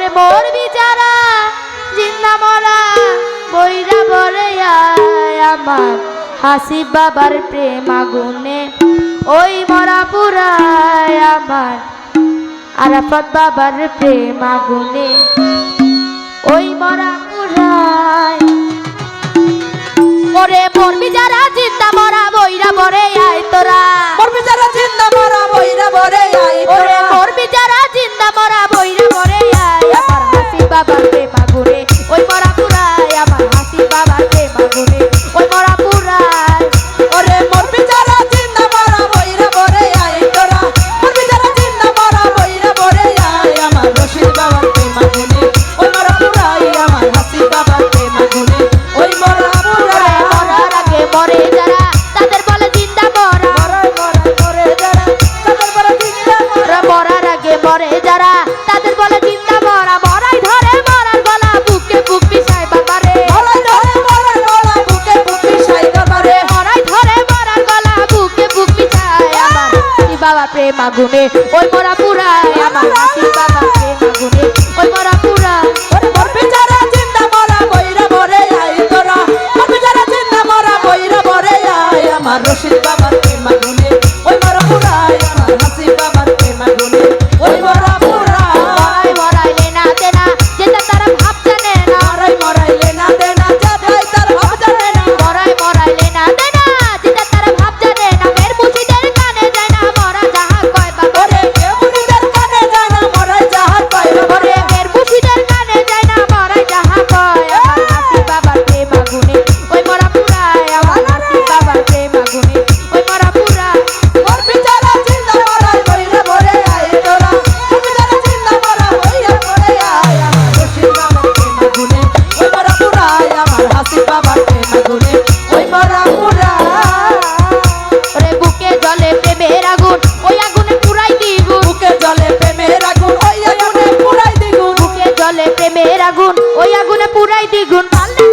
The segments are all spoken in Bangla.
করে মোর বিচারা জিন্দা মরা বইরা বলে আমার। হাসি বাবার প্রেম আগুনে ওই মরা পুরায় আমার। আরাফত বাবার প্রেম আগুনে ওই মরা পুরায়। ওরে মরবি বিচারা চিন্তা মরা বইরা বরে আয় তোরা। মরবি বিচারা চিন্তা মরা বইরা বরে আয় তোরা। মাগুনে ওর মোরা পুরায় আমার বাবা। পুরাই দ্বিগুণ। পাল্লে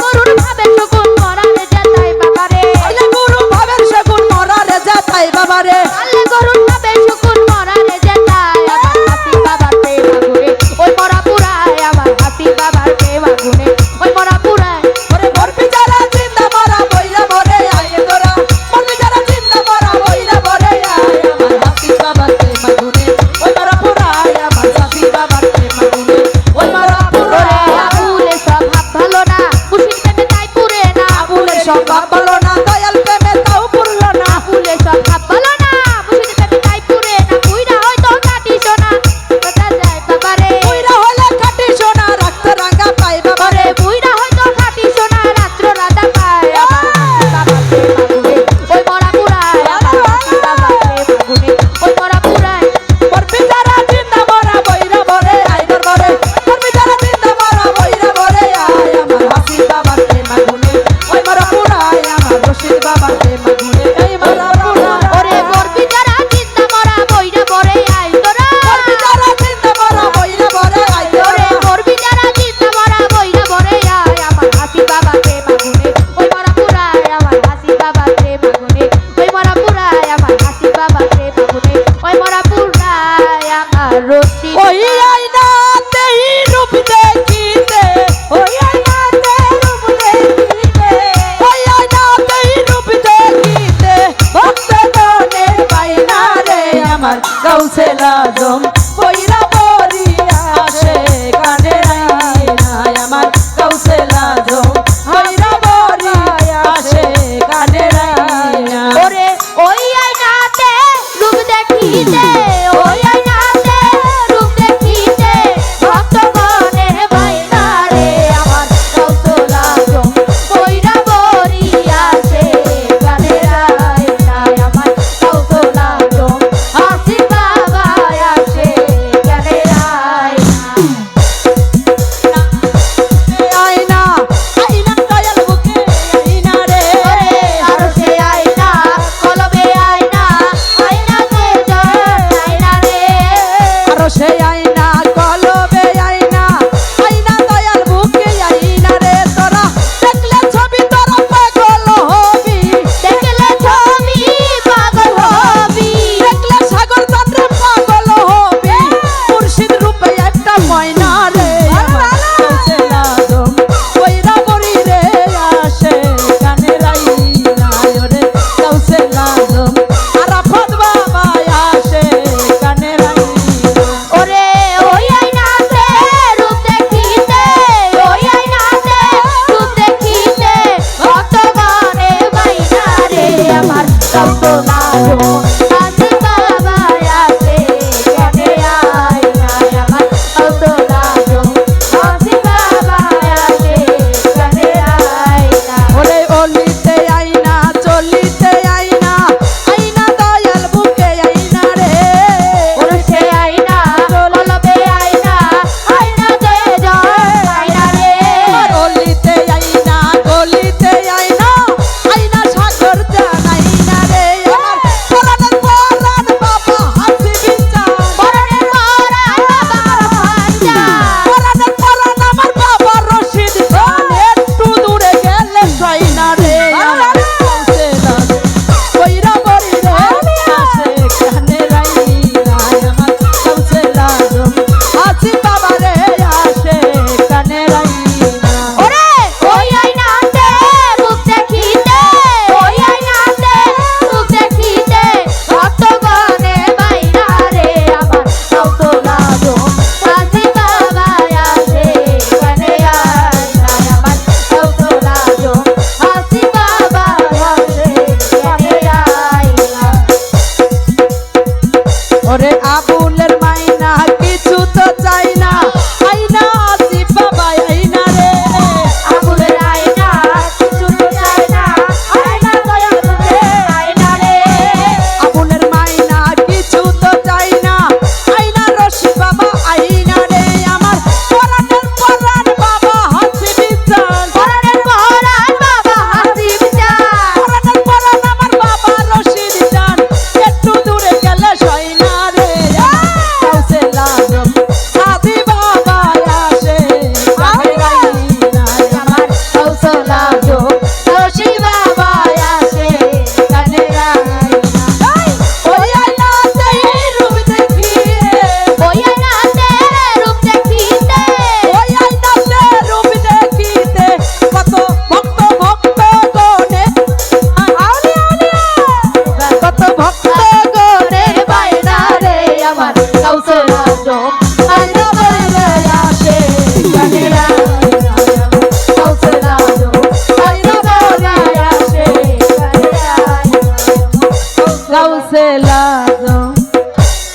সেলা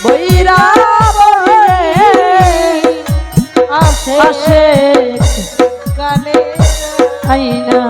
বৈরা আসে কানে আইনা।